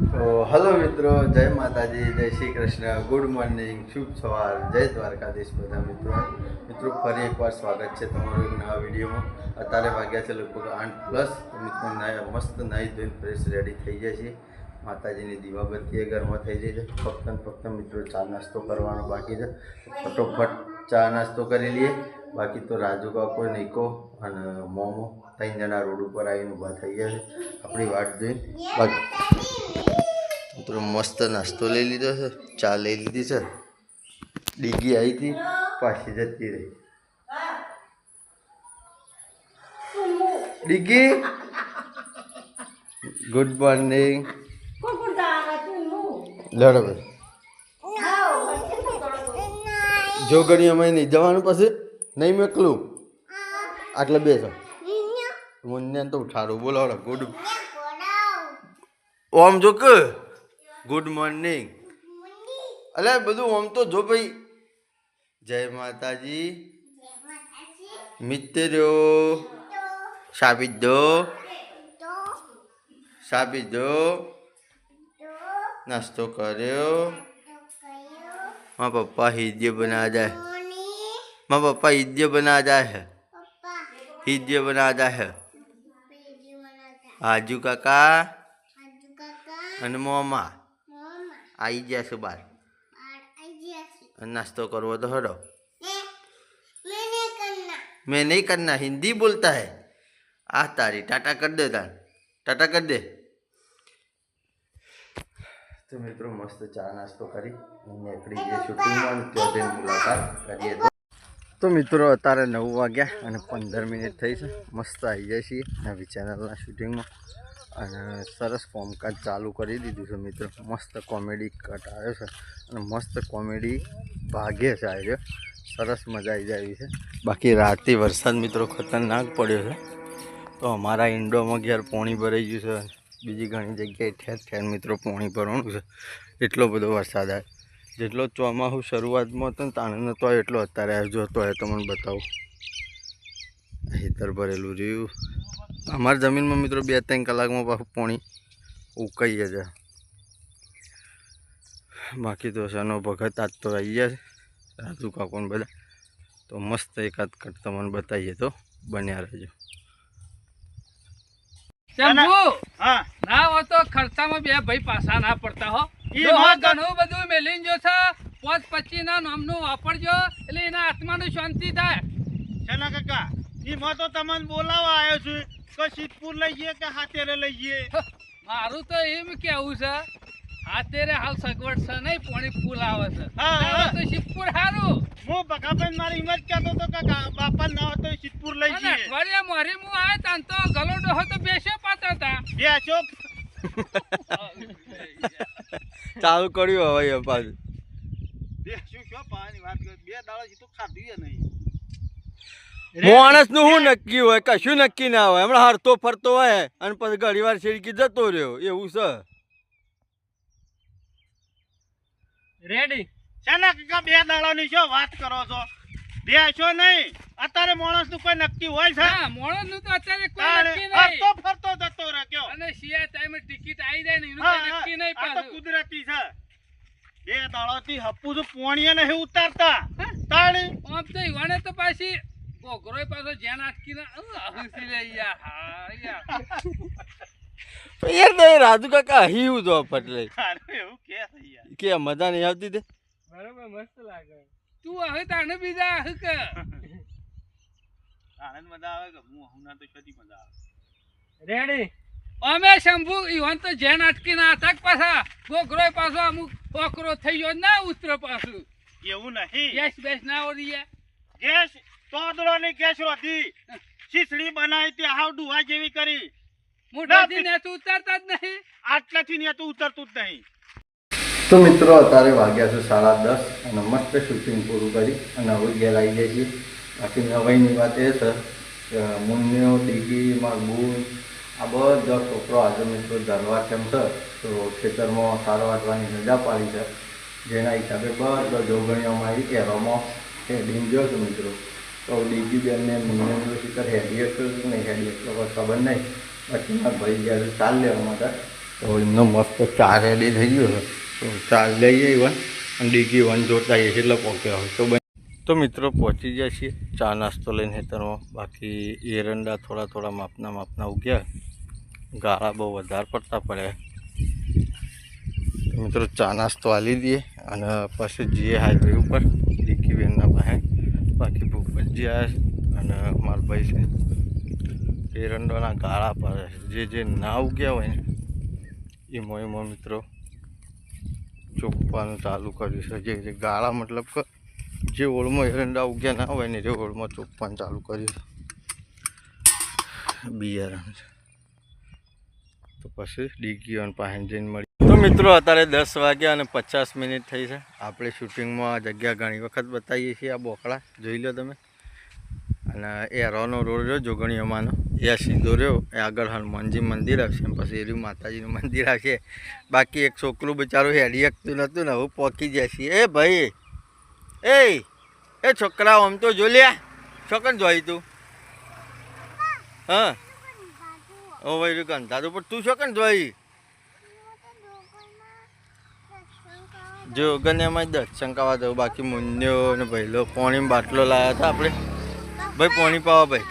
તો હલો મિત્રો, જય માતાજી, જય શ્રી કૃષ્ણ, ગુડ મોર્નિંગ, શુભ સવાર, જય દ્વારકાધીશ બધા મિત્રો. મિત્રો, ફરી એકવાર સ્વાગત છે તમારું એક નવા વિડીયોમાં. અત્યારે વાગ્યા છે લગભગ આઠ પ્લસ મિત્રો, નાય- મસ્ત નાહી ધોઈને ફ્રેશ રેડી થઈ જાય છે માતાજીની દીવાબત્તી એ ઘરમાં થઈ જાય છે. ફક્ત ફક્ત મિત્રો ચા નાસ્તો કરવાનો બાકી છે. ફટોફટ ચા નાસ્તો કરી લઈએ. બાકી તો રાજુ કાકો, નિકો અને મોમો ત્રણ જણા રોડ ઉપર આવીને ઊભા થઈ ગયા છે. આપણી વાટ જોઈને. બાકી. મિત્રો મસ્ત નાસ્તો લઈ લીધો છે ચા લઈ લીધી છે. ડીગી આવી હતી પાછી જતી રહી. ડીગી? Good morning. લડો ભાઈ જો ઘણી અમે નહીં જવાનું પછી? નહીં મેકલું? આટલે બેસો. મુન્ને તો ઉઠાડું. બોલો ગુડ. ઓમ જો કે? ગુડ મોર્નિંગ અલે બધું આમ તો જો ભાઈ. જય માતાજી. મિત્રો સાબિત દો. સાબિત દો. નાસ્તો કર્યો. મારા પપ્પા હિદ્ય બના જાય મારા પપ્પા હિદ્ય બના જાય હે. હિદ્ય બના જાય હે આજુ કાકા. અને મોમા. આવી ગયા છે બાર અને નાસ્તો કરવો તો હડો मैं नहीं करना हिंदी बोलता है आ तारी टाटा कर दे तार टाटा कर दे તો મિત્રો મસ્ત ચા નાસ્તો કરી નીકળી જઈએ શૂટિંગમાં ત્યાં જઈને મુલાકાત કરીએ તો તો મિત્રો, અત્યારે નવ વાગ્યા અને પંદર મિનિટ થઈ છે. મસ્ત આવી જાય છીએ નવી ચેનલના શૂટિંગમાં અને સરસ કોમકાજ ચાલુ કરી દીધું છે મિત્રો. મસ્ત કોમેડી કટ આવ્યો છે. અને મસ્ત કોમેડી ભાગે છે આવ્યો સરસ મજા આવી જાય છે. બાકી રાતથી વરસાદ મિત્રો ખતરનાક પડ્યો છે. તો અમારા ઇન્ડોમાં ઘેર પોણી ભરાઈ ગયું છે. બીજી ઘણી જગ્યાએ ઠેર ઠેર મિત્રો પોણી ભરવાનું છે. એટલો બધો વરસાદ આવે જેટલો ચોમાસું શરૂઆતમાં હતો ને તાણે નહોતો આવ્યો એટલો અત્યારે આવ્યો જો તો એ તમને બતાવું હેતર ભરેલું રહ્યું. અમારી જમીનમાં મિત્રો બે ત્રણ કલાકમાં પાછું પાણી ઉકાઈ છે. બાકી તો શાનો ભગત આજ તો આવી ગયા છે. રાજુ કાકોને બધા. તો મસ્ત એકાદ કટ તમને બતાવીએ તો બન્યા રહેજો. ના હો તો ખર્ચામાં બે ભાઈ પાછા ના પડતા હો. ઘણું બધું મેલીન જો છે પચી ના નામનું વાપરજો એટલે એના આત્માનું શાંતિ થાય. શેના કાકા? એમાં તો તમને બોલાવવા આવ્યો છું. કે સિદ્ધપુર લઈ જઈએ કે હાથેરે લઈ જઈએ? મારું તો એમ કેવું છે હાથેરે હાલ સગવડ છે નહીં પાણી ફૂલ આવે છે. હા, તો શિવપુર હારું. હું બકાભાઈ મારી હિંમત કહેતો હતો કે કા- બાપા ના હોય તો સિદ્ધપુર લઈ જઈએ. અઠવાડિયા મોરી હું આવે તાન તો ગલો ડોહો તો બેસ્યો પાતા હતા બે અશોક ચાલુ કર્યું હવે એ પાછું. બે શું શું પાવાની વાત કર? બે દાડા થી તો ખાધી નહીં. માણસનું શું નક્કી હોય? કશું નક્કી ના હોય. હમણાં હરતો ફરતો હોય અને પછી ઘણી વાર શેરકી જતો રહ્યો. એવું છે. રેડી બે દાડાની શું વાત કરો છો? બે છો નહીં? અત્યારે માણસનું કોઈ નક્કી હોય છે? માણસનું તો અત્યારે કોઈ નક્કી ફરતો નહીં ફરતો જતો રહ્યો. અને શિયા ટાઈમે ટિકિટ આવી જાય ને એનું હા, કોઈ હા, નક્કી નહીં આ તો પાછું. કુદરતી છે. બે દાડાથી હપ્પુ તો પોણીએ નહીં ઉતારતા. તાણી. આમ તો ઈવાને તો પાછી ગોગરોય પાછો જ્યાં નાટકી ના હસી લે યાર હા યાર. યાર તો રાજુ કાકા હીવું જો પટલે. એવું કે યાર. કે મજા નહીં આવતી તે? બરોબર મસ્ત લાગે. તું હવે તાને બીજા હક આનંદ મજા આવે કે હું હમણાં તો કદી મજા આવે? રેડી. અમે શંભુ ઈવન તો જેન અટકી ના હતા પાછા? ગોગરો પાછો અમુક ઓકરો થઈ ગયો ના ઉતરો પાછું. એવું નહીં. ગેસ બેસ ના ઓરી ગેસ તોદડો ની ગેસ રોધી શીસડી બનાવી તે હાવ ડુહા જેવી કરી. મોઢાથી ને તું ઉતરતા જ નહીં. આટલાથી ને તો ઉતરતું જ નહીં. તો મિત્રો અત્યારે વાગ્યા છે સાડા દસ અને મસ્ત શૂટિંગ પૂરું કરી અને હવે ઘેર આવી જાય છીએ બાકી નવાઈની વાત એ છે કે મુન્યો, ડીગી માગું આ બધા છોકરો આજે મિત્રો ધરવા કેમ છે? તો ખેતરમાં સારો વાટવાની રજા પાડી છે. જેના હિસાબે બધા જોગણીઓમાં આવી કહેવામાં હેડિંગ ગયો છે મિત્રો? તો ડીગી બેનને મુન્યો શિખર હેડી હતું નહીં હેડી? એટલો ખબર નહીં. પછી મારા ભાઈ ગયા ચાલ લેવા માટે, તો એમનો મસ્ત ચા રેડી થઈ ગયો છે. તો ચા લઈ આવ્યા અને ડીગી વન જોતા એટલે પહોંચ્યા તો તો મિત્રો પહોંચી જાય છીએ. ચા નાસ્તો લઈને હેતરમાં. બાકી એરંડા થોડા થોડા માપના માપના ઉગ્યા. ગાળા બહુ વધારે પડતા પડ્યા. મિત્રો ચા નાસ્તો આલી દઈએ અને પછી જઈએ હાઈવે ઉપર ડીકી બેનના પાસે. બાકી ભૂપતજી આવ્યા અને મારા ભાઈ છે. એરંડોના ગાળા પડે જે જે ના ઉગ્યા હોય ને, એમાં એમાં મિત્રો ચોપવાનું ચાલુ કર્યું છે જે ગાળા મતલબ કે જે ઓળમાં એરંડા ઉગ્યા ના હોય ને એ ઓળમાં ચોપવાનું ચાલુ કર્યું બિયારણ તો પછી ડીકીઓન પાસે જઈને મળી. તો મિત્રો અત્યારે દસ વાગ્યા અને પચાસ મિનિટ થઈ છે. આપણે શૂટિંગમાં આ જગ્યા ઘણી વખત બતાવીએ છીએ, આ બોકડા. જોઈ લો તમે. અને એ રોનો રોડ રહ્યો, જોગણીઓમાંનો. એ સીધો રહ્યો. એ આગળ હનુમાનજી મંદિર આવશે અને પછી એર્યું માતાજીનું મંદિર આવશે. બાકી એક છોકરું બિચારું હેડી શકતું નહોતું ને, હવે પહોંચી છે. એ ભાઈ એ એ છોકરા આમ તો જો લ્યા છોકન જોઈ તું. હા. ઓ ભાઈ કંધારું પણ તું છોકન જોઈ. જો ગને એમાં દર્શન કરવા દઉં બાકી મુન્યો ને ભાઈ લો પોણી બાટલો લાવ્યા હતા આપણે. ભાઈ પોણી પાવા ભાઈ.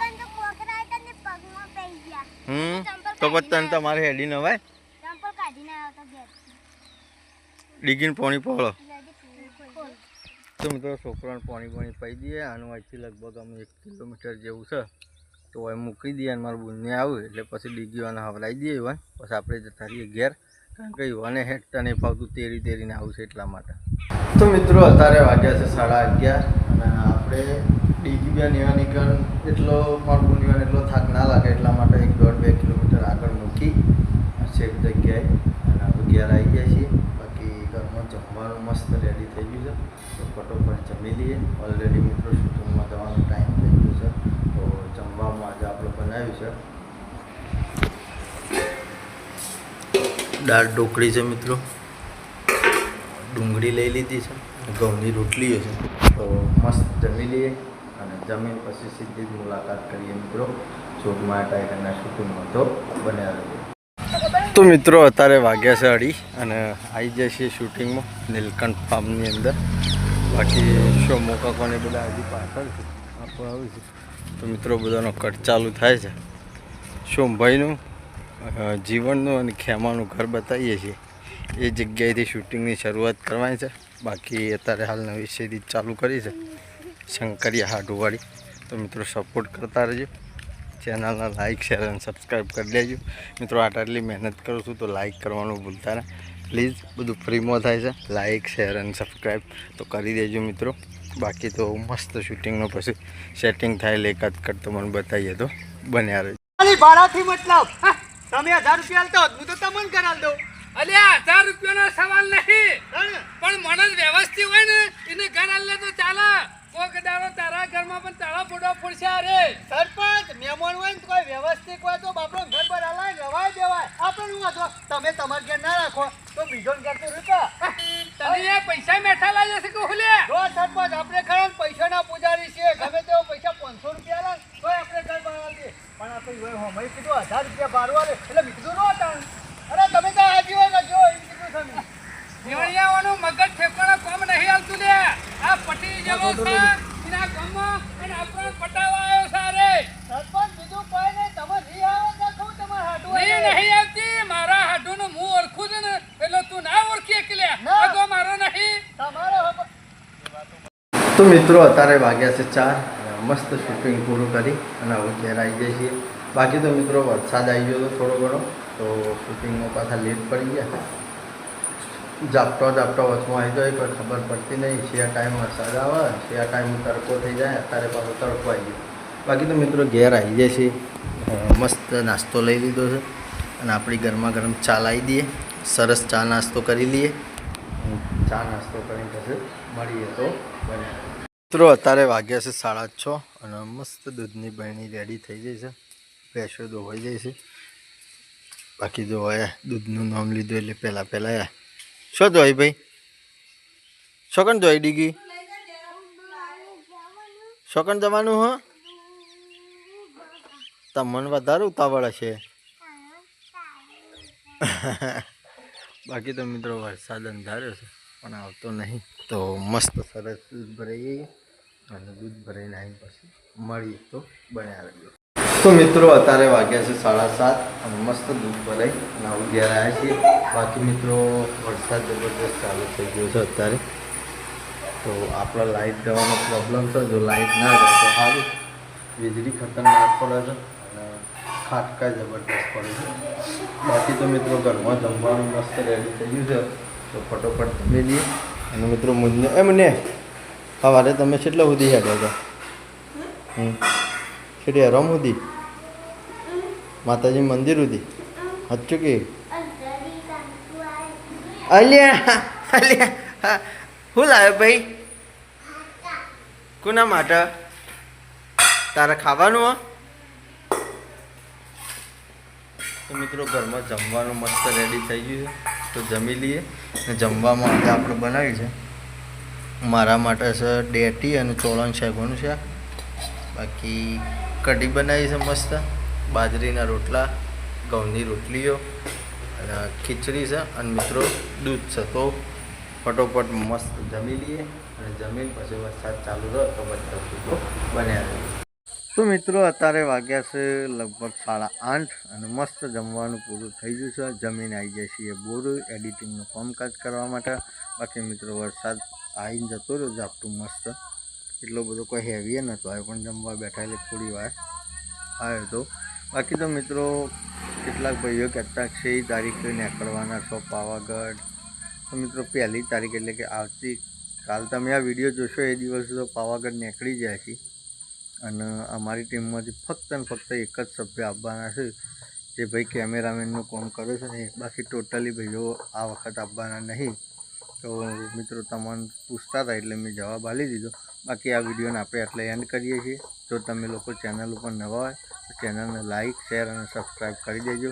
હમ? તો પછી તને તમારે હેડી નવાય? ડીગીને પોણી પાડો તો મિત્રો છોકરાને પાણી પાણી પાઈ દઈએ. આનું અહીંથી લગભગ અમે એક કિલોમીટર જેવું છે. તો હવે મૂકી દઈએ અને મારું બુનને આવ્યું એટલે પછી ડીગીઓને હવરાઈ દઈએ યુવાન પછી આપણે જતા રહીએ ઘેર. કારણ કે યુવાને હેઠતા નહીં ફાવતું તેરી તેરીને આવું છે એટલા માટે. તો મિત્રો અત્યારે વાગ્યા છે સાડા અગિયાર અને આપણે ડીજી બે એવા નીકળ એટલો, મારું બુન યુવાન એટલો થાક ના લાગે એટલા માટે એક દોઢ બે કિલોમીટર આગળ મૂકી સેફ જગ્યાએ અને ઘેર આવી ગયા છીએ. જમવાનું મસ્ત રેડી થઈ ગયું છે. તો ફટોફટ જમી લઈએ. ઓલરેડી મિત્રો શૂટિંગમાં જવાનો ટાઈમ થઈ ગયો છે. તો જમવામાં આજે આપણે બનાવ્યું છે. દાળ ઢોકળી છે મિત્રો. ડુંગળી લઈ લીધી છે ઘઉંની રોટલીઓ છે. તો મસ્ત જમી લઈએ અને જમીન પછી સીધી જ મુલાકાત કરીએ મિત્રો. શોધમાં ટાઈગરના શૂટિંગમાં તો બન્યા રહીએ. તો મિત્રો, અત્યારે વાગ્યા છે અઢી અને આવી જાય છે શૂટિંગમાં નીલકંઠ ફાર્મની અંદર. બાકી શો મોકાકોને બધા હજી પાછળ આપણું આવ્યું છે. તો મિત્રો, બધાનો કટ ચાલુ થાય છે. શોમભાઈનું જીવનનું અને ખેમાનું ઘર બતાવીએ છીએ. એ જગ્યાએથી શૂટિંગની શરૂઆત કરવાની છે. બાકી અત્યારે હાલ નવી સિરીઝ ચાલુ કરી છે. શંકરિયા હાડુવાળી. તો મિત્રો સપોર્ટ કરતા રહેજો. ચેનલના લાઇક શેર અને સબસ્ક્રાઈબ કરી દેજો. મિત્રો આટ આટલી મહેનત કરું છું તો લાઇક કરવાનું ભૂલતા ના. પ્લીઝ બધું ફ્રીમાં થાય છે. લાઇક શેર અને સબસ્ક્રાઈબ તો કરી દેજો મિત્રો. બાકી તો મસ્ત શૂટિંગનો પછી સેટિંગ થાય એકાદ કટ તો મને બતાવીએ તો બન્યા રહે ભાડાથી મતલબ? તમે હજાર રૂપિયા આલતો હું તો તમને કરાવી દઉં. અલ્યા હજાર રૂપિયાનો સવાલ નહીં? પણ મને વ્યવસ્થિત હોય ને એને ઘર આલે તો ચાલે. કોક દાડો તારા ઘરમાં પણ તારા ફોટો ફોડશે અરે. સરપંચ મહેમાન હોય ને કોઈ વ્યવસ્થિત હોય તો બાપડો ઘર પર હલાય રવાય દેવાય. આપણે હું વાંધો? તમે તમારા ઘેર ના રાખો તો બીજો ઘર તો રૂપા તને પૈસા મેઠા લાગે છે કે હુલે? જો સરપંચ આપણે ખરા ને પૈસાના પૂજારી છીએ ગમે તેવો પૈસા પાંચસો રૂપિયા લાગ તો આપણે ઘર બનાવી દઈએ પણ આ તો હવે હમણાં કીધું હજાર રૂપિયા ભાડું આલે એટલે મેં કીધું નો તાણ અરે તમે તો હાજી હોય જો એમ કીધું તમે નિવણિયાઓનું મગજ ઠેકાણા કામ નહીં હાલતું લે આ પટી જેવો છે એના ગામમાં અને આપણને પટાવા આવ્યો છે અરે સરપંચ બીજું કોઈ નહીં તમે નહીં આવો તો કહું તમારે હાટું નહીં નહીં આવતી મારા હાડુનું હું ઓળખું છું ને એટલે તું ના ઓળખી કે લે ના. અગો મારો નહીં તમારો હવે તો મિત્રો, અત્યારે વાગ્યા છે ચાર. મસ્ત શૂટિંગ પૂરું કરી અને હવે ઘેર આવી જઈએ છીએ. બાકી તો મિત્રો, વરસાદ આવી ગયો હતો થોડો ઘણો, તો શૂટિંગમાં પાછા લેટ પડી ગયા. ઝાપટો ઝાપટો વચમાં આવી ગયો પણ ખબર પડતી નહીં. શિયા ટાઈમ વરસાદ આવે, શિયા ટાઈમ તડકો થઈ જાય, અત્યારે પાછો તડકો આવી ગયો. બાકી તો મિત્રો, ઘેર આવી જાય છે મસ્ત નાસ્તો લઈ લીધો છે. અને આપણી ગરમા ગરમ ચા લાવી દઈએ. સરસ ચા નાસ્તો કરી લઈએ. ચા નાસ્તો કરીને પછી મળીએ તો બને. મિત્રો, અત્યારે વાગ્યા છે સાડા છ અને મસ્ત દૂધની બહેણી રેડી થઈ જાય છે. ભેંસો ધોવાઈ જાય છે. બાકી જો દૂધનું નામ લીધું એટલે પહેલાં પહેલાં શું ધોઈ ભાઈ? શોકન ધોઈ, ડીગી? શોકન જવાનું હ? તમને વધારે ઉતાવળ હશે. બાકી તો મિત્રો, વરસાદ અંધાર્યો છે, પણ આવતો નહીં. તો મસ્ત સરસ દૂધ ભરાઈ જઈએ અને દૂધ ભરાઈને આવીને પછી મળીએ તો બનાવી દો. તો મિત્રો, અત્યારે વાગ્યા છે સાડા સાત અને મસ્ત દૂધ ભરાઈ અને આવું ઘેર આવ્યા છીએ. બાકી મિત્રો, વરસાદ જબરદસ્ત ચાલુ થઈ ગયો છે અત્યારે. તો આપણા લાઇટ જવાનો પ્રોબ્લેમ છે. જો લાઇટ ના જાય તો સારું. વીજળી ખતરનાક પડે છે અને ખાટકા જબરદસ્ત પડે છે. બાકી તો મિત્રો, ઘરમાં જમવાનું મસ્ત રેડી થઈ ગયું છે. તો ફટોફટ જમી લઈએ. અને મિત્રો, મુજને એમ ને સવારે તમે કેટલા સુધી હેડ્યા હતા હમ. કેટલી આરામ સુધી? માતાજી મંદિર સુધી? હચ્ચું કે. અલ્યા અલ્યા શું લાવે ભાઈ? કોના માટે? તારે ખાવાનું હો? તો મિત્રો ઘરમાં જમવાનું મસ્ત રેડી થઈ ગયું છે. તો જમી લઈએ. ને જમવામાં આજે આપણે બનાવ્યું છે. મારા માટે છે ડેટી અને ચોળણ શાકનું છે. બાકી કઢી બનાવી છે મસ્ત. બાજરીના રોટલા, ઘઉંની રોટલીઓ, અને ખીચડી છે. અને મિત્રો દૂધ છે તો ફટોફટ મસ્ત જમી લઈએ અને જમીન પછી વરસાદ ચાલુ રહ્યો તો બધા બન્યા રહે. તો મિત્રો અત્યારે વાગ્યા છે લગભગ સાડા આઠ અને મસ્ત જમવાનું પૂરું થઈ ગયું છે. જમીન આવી જાય એ બોર, એડિટિંગનું કામકાજ કરવા માટે. બાકી મિત્રો વરસાદ આવીને જતો રહ્યો ઝાપટું મસ્ત. એટલો બધો કોઈ હેવી નહોતો આવ્યો, પણ જમવા બેઠા એટલે થોડી વાર આવ્યો તો. બાકી તો મિત્રો, કેટલાક ભાઈઓ કહેતા છે એ તારીખે નીકળવાના છો પાવાગઢ. તો મિત્રો, પહેલી તારીખ એટલે કે આવતી, કાલ તમે આ વીડિયો જોશો, એ દિવસે તો પાવાગઢ નીકળી જાય છે. અને અમારી ટીમમાંથી ફક્ત ને ફક્ત એક જ સભ્ય આવવાના છે, જે ભાઈ કેમેરામેનનું કામ કરે છે ને, બાકી ટોટલી ભાઈઓ આ વખત આવવાના નહીં. તો મિત્રો, તમને પૂછતા હતા એટલે મેં જવાબ આપી દીધો. બાકી આ વિડીયોને આપણે એટલે એન્ડ કરીએ છીએ. જો તમે લોકો ચેનલ ઉપર નવા હોય, તો ચેનલને લાઇક શેર અને સબસ્ક્રાઈબ કરી દેજો.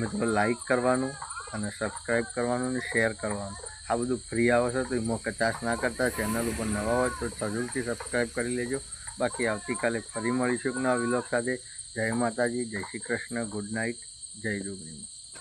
મિત્રો લાઇક કરવાનું અને સબસ્ક્રાઈબ કરવાનું અને શેર કરવાનું. આ બધું ફ્રી આવે છે, તો એમાં કચાશ ના કરતા. ચેનલ ઉપર નવા હોય, તો જરૂરથી સબસ્ક્રાઈબ કરી લેજો. બાકી આવતીકાલે ફરી મળીશું એક નવા વિલોક સાથે. જય માતાજી, જય શ્રી કૃષ્ણ ગુડ નાઇટ જય જોગણીમાં